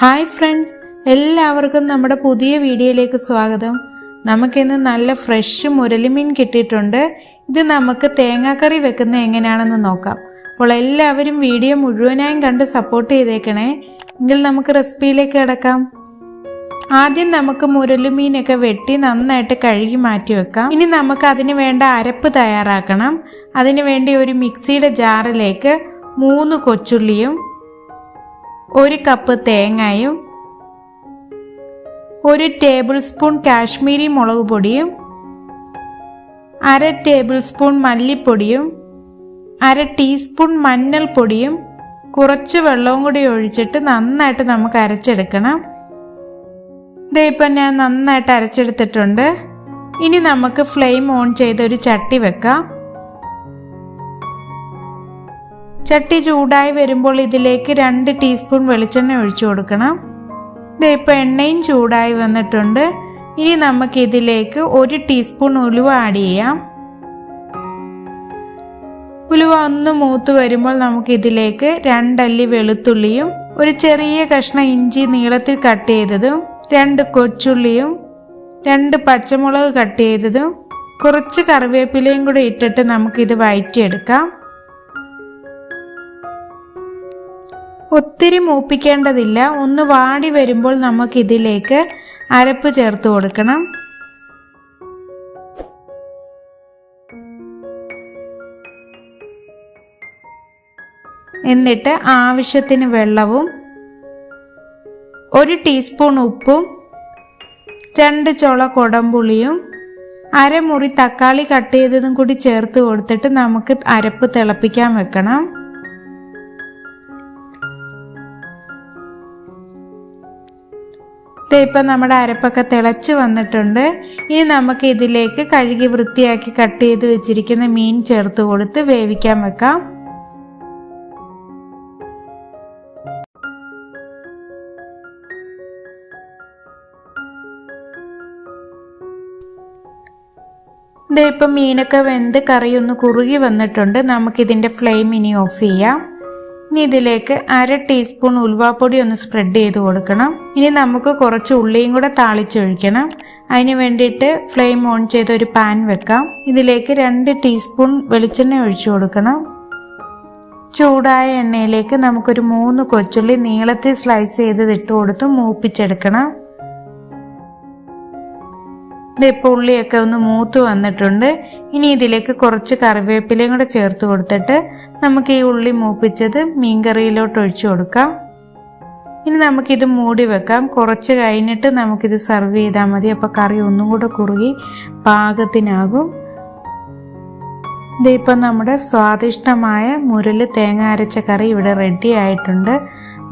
Hi friends എല്ലാവർക്കും നമ്മുടെ പുതിയ വീഡിയോയിലേക്ക് സ്വാഗതം. നമുക്കിന്ന് നല്ല ഫ്രഷ് മുരളിമീൻ കിട്ടിയിട്ടുണ്ട്. ഇത് നമുക്ക് തേങ്ങാക്കറി വെക്കുന്ന എങ്ങനെയാണെന്ന് നോക്കാം. അപ്പോൾ എല്ലാവരും വീഡിയോ മുഴുവനായും കണ്ട് സപ്പോർട്ട് ചെയ്തേക്കണേ. എങ്കിൽ നമുക്ക് റെസിപ്പിയിലേക്ക് കിടക്കാം. ആദ്യം നമുക്ക് മുരലുമീനൊക്കെ വെട്ടി നന്നായിട്ട് കഴുകി മാറ്റി വെക്കാം. ഇനി നമുക്ക് അതിന് വേണ്ട അരപ്പ് തയ്യാറാക്കണം. അതിന് വേണ്ടി ഒരു മിക്സിയുടെ ജാറിലേക്ക് മൂന്ന് കൊച്ചുള്ളിയും ഒരു കപ്പ് തേങ്ങയും ഒരു ടേബിൾ സ്പൂൺ കാശ്മീരി മുളക് പൊടിയും അര ടേബിൾ സ്പൂൺ മല്ലിപ്പൊടിയും അര ടീസ്പൂൺ മഞ്ഞൾപ്പൊടിയും കുറച്ച് വെള്ളവും കൂടി ഒഴിച്ചിട്ട് നന്നായിട്ട് നമുക്ക് അരച്ചെടുക്കണം. ഇതേ ഇപ്പം ഞാൻ നന്നായിട്ട് അരച്ചെടുത്തിട്ടുണ്ട്. ഇനി നമുക്ക് ഫ്ലെയിം ഓൺ ചെയ്ത് ഒരു ചട്ടി വെക്കാം. ചട്ടി ചൂടായി വരുമ്പോൾ ഇതിലേക്ക് രണ്ട് ടീസ്പൂൺ വെളിച്ചെണ്ണ ഒഴിച്ചു കൊടുക്കണം. ഇതേ ഇപ്പോൾ എണ്ണയും ചൂടായി വന്നിട്ടുണ്ട്. ഇനി നമുക്ക് ഇതിലേക്ക് ഒരു ടീസ്പൂൺ ഉലുവ ആഡ് ചെയ്യാം. ഉലുവ ഒന്ന് മൂത്ത് വരുമ്പോൾ നമുക്ക് ഇതിലേക്ക് രണ്ടല്ലി വെളുത്തുള്ളിയും ഒരു ചെറിയ കഷ്ണം ഇഞ്ചി നീളത്തിൽ കട്ട് ചെയ്തതും രണ്ട് കൊച്ചുള്ളിയും രണ്ട് പച്ചമുളക് കട്ട് ചെയ്തതും കുറച്ച് കറിവേപ്പിലയും കൂടി ഇട്ടിട്ട് നമുക്കിത് വഴറ്റിയെടുക്കാം ഒത്തിരി മൂപ്പിക്കേണ്ടതില്ല. ഒന്ന് വാടി വരുമ്പോൾ നമുക്കിതിലേക്ക് അരപ്പ് ചേർത്ത് കൊടുക്കണം. എന്നിട്ട് ആവശ്യത്തിന് വെള്ളവും ഒരു ടീസ്പൂൺ ഉപ്പും രണ്ട് ചുള കൊടമ്പുളിയും അരമുറി തക്കാളി കട്ട് ചെയ്തതും കൂടി ചേർത്ത് കൊടുത്തിട്ട് നമുക്ക് അരപ്പ് തിളപ്പിക്കാൻ വെക്കണം. ഇപ്പം നമ്മുടെ അരപ്പൊക്കെ തിളച്ച് വന്നിട്ടുണ്ട്. ഇനി നമുക്ക് ഇതിലേക്ക് കഴുകി വൃത്തിയാക്കി കട്ട് ചെയ്ത് വെച്ചിരിക്കുന്ന മീൻ ചേർത്ത് കൊടുത്ത് വേവിക്കാൻ വെക്കാം. ഇതേ ഇപ്പം മീനൊക്കെ വെന്ത് കറിയൊന്ന് കുറുകി വന്നിട്ടുണ്ട്. നമുക്കിതിന്റെ ഫ്ലെയിം ഇനി ഓഫ് ചെയ്യാം. ഇനി ഇതിലേക്ക് അര ടീസ്പൂൺ ഉലുവാപ്പൊടി ഒന്ന് സ്പ്രെഡ് ചെയ്ത് കൊടുക്കണം. ഇനി നമുക്ക് കുറച്ച് ഉള്ളിയും കൂടെ താളിച്ചൊഴിക്കണം. അതിന് വേണ്ടിയിട്ട് ഫ്ലെയിം ഓൺ ചെയ്ത് ഒരു പാൻ വെക്കാം. ഇതിലേക്ക് രണ്ട് ടീസ്പൂൺ വെളിച്ചെണ്ണ ഒഴിച്ചു കൊടുക്കണം. ചൂടായ എണ്ണയിലേക്ക് നമുക്കൊരു മൂന്ന് കൊച്ചുള്ളി നീളത്തിൽ സ്ലൈസ് ചെയ്ത് ഇട്ട് കൊടുത്ത് മൂപ്പിച്ചെടുക്കണം. ഇപ്പോൾ ഉള്ളിയൊക്കെ ഒന്ന് മൂത്ത് വന്നിട്ടുണ്ട്. ഇനി ഇതിലേക്ക് കുറച്ച് കറിവേപ്പിലയും കൂടെ ചേർത്ത് കൊടുത്തിട്ട് നമുക്ക് ഈ ഉള്ളി മൂപ്പിച്ചത് മീൻകറിയിലോട്ട് ഒഴിച്ചു കൊടുക്കാം. ഇനി നമുക്കിത് മൂടി വെക്കാം. കുറച്ച് കഴിഞ്ഞിട്ട് നമുക്കിത് സെർവ് ചെയ്താൽ മതി. അപ്പോൾ കറി ഒന്നും കൂടെ കുറുകി പാകത്തിനാകും. ഇതിപ്പം നമ്മുടെ സ്വാദിഷ്ടമായ മുരൽ തേങ്ങ അരച്ച കറി ഇവിടെ റെഡി ആയിട്ടുണ്ട്.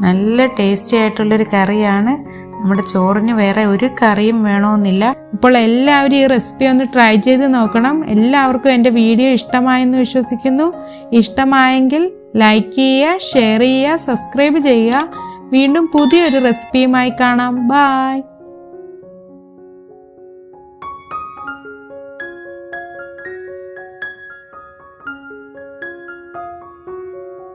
നല്ല ടേസ്റ്റി ആയിട്ടുള്ളൊരു കറിയാണ്. നമ്മുടെ ചോറിന് വേറെ ഒരു കറിയും വേണമെന്നില്ല അപ്പോൾ എല്ലാവരും ഈ റെസിപ്പി ഒന്ന് ട്രൈ ചെയ്ത് നോക്കണം. എല്ലാവർക്കും എന്റെ വീഡിയോ ഇഷ്ടമായെന്ന് വിശ്വസിക്കുന്നു. ഇഷ്ടമായെങ്കിൽ ലൈക്ക് ചെയ്യുക ഷെയർ ചെയ്യുക സബ്സ്ക്രൈബ് ചെയ്യുക. വീണ്ടും പുതിയൊരു റെസിപ്പിയുമായി കാണാം. ബായ്